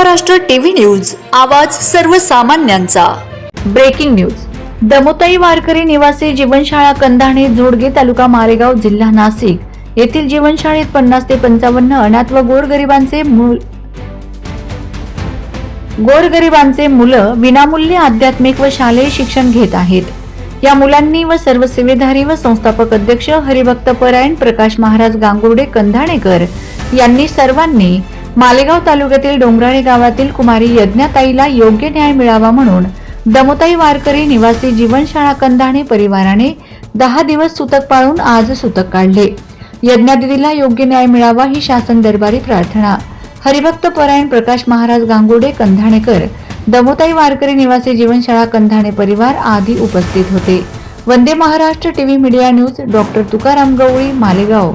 Maharashtra TV news आवाज सर्वसामान्यांचा. Breaking news. दमोताई वारकरी निवासी जीवनशाळा कंधाणे जोडगे तालुका मारेगाव जिल्हा नाशिक. येथील जीवनशाळेत पन्नास ते पंचावन्न अनाथ व गोरगरिबांचे मूल गोरगरिबांचे मुलं विनामूल्य आध्यात्मिक व शालेय शिक्षण घेत आहेत. या मुलांनी व सर्व सेवेधारी व संस्थापक अध्यक्ष हरिभक्त परायण प्रकाश महाराज गांगुर्डे कंधाणेकर यांनी सर्वांनी मालेगाव तालुक्यातील डोंगराळे गावातील कुमारी यज्ञाताईला योग्य न्याय मिळावा म्हणून दमोताई वारकरी निवासी जीवनशाळा कंधाणे परिवाराने दहा दिवस सुतक पाळून आज सुतक काढले. यज्ञादिदीला योग्य न्याय मिळावा ही शासन दरबारी प्रार्थना. हरिभक्त परायण प्रकाश महाराज गांगुडे कंधाणेकर दमोताई वारकरी निवासी जीवनशाळा कंधाणे परिवार आदी उपस्थित होते. Vande Maharashtra TV media news doctor Tukaram Gawali Malegaon.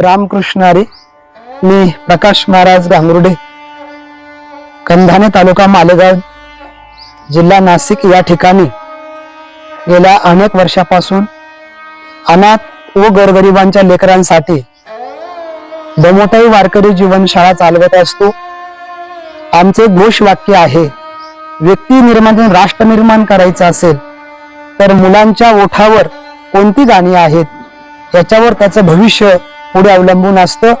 रामकृष्णारी मी प्रकाश महाराज गांगुर्डे कंधाने तालुका मालेगाव जिल्हा नाशिक या ठिकाणी गेल्या अनेक वर्षापासून अनाथ व गोरगरिबांच्या लेकरांसाठी दमोटाई वारकरी जीवनशाळा चालवत असतो. आमचे घोष वाक्य आहे व्यक्ती निर्माण राष्ट्र निर्माण करायचं असेल तर मुलांच्या ओठावर कोणती गाणी आहेत? याच्यावर त्याचं भविष्य पुढे अवलंबून असतं.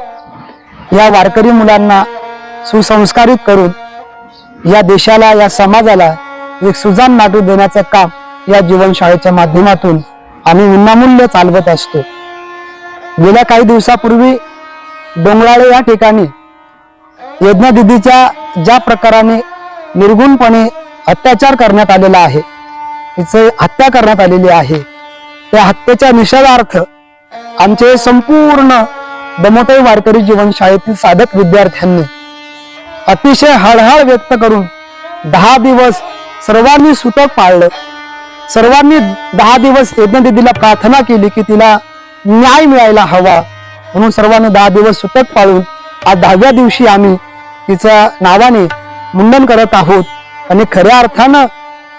या वारकरी मुलांना सुसंस्कारित करून या देशाला या समाजाला एक सुजान नाटू देण्याचं काम या जीवनशाळेच्या माध्यमातून आम्ही विनामूल्य चालवत असतो. गेल्या काही दिवसापूर्वी डोंगराळे या ठिकाणी यज्ञदिदीच्या ज्या प्रकाराने निर्गुणपणे अत्याचार करण्यात आलेला आहे तिचे हत्या करण्यात आलेली आहे त्या हत्येच्या निषेधार्थ आमचे संपूर्ण दमोटाई वारकरी जीवनशाळेतील साधक विद्यार्थ्यांनी अतिशय हळहळ व्यक्त करून दहा दिवस सर्वांनी सुतक पाळलं. सर्वांनी दहा दिवस यज्ञदिदीला प्रार्थना केली की तिला न्याय मिळायला हवा. म्हणून सर्वांनी दहा दिवस सुतक पाळून आज दहाव्या दिवशी आम्ही तिच्या नावाने मुंडन करत आहोत. आणि खऱ्या अर्थानं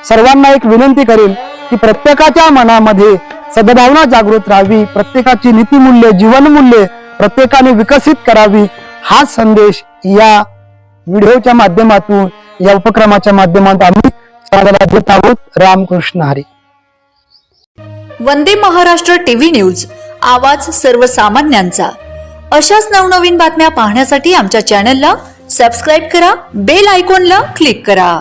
सर्वांना एक विनंती करेल की प्रत्येकाच्या मनामध्ये सद्भावना जागृत राहावी. प्रत्येकाची नीतिमूल्य जीवनमूल्य प्रत्येकाने विकसित करावी हा संदेश या व्हिडिओच्या माध्यमातून या उपक्रमाच्या माध्यमातून आम्ही समाजाला देत आहोत. रामकृष्ण हरी. वंदे महाराष्ट्र टीव्ही न्यूज आवाज सर्वसामान्यांचा. अशाच नवनवीन बातम्या पाहण्यासाठी आमच्या चॅनलला सबस्क्राईब करा बेल आयकॉनला क्लिक करा.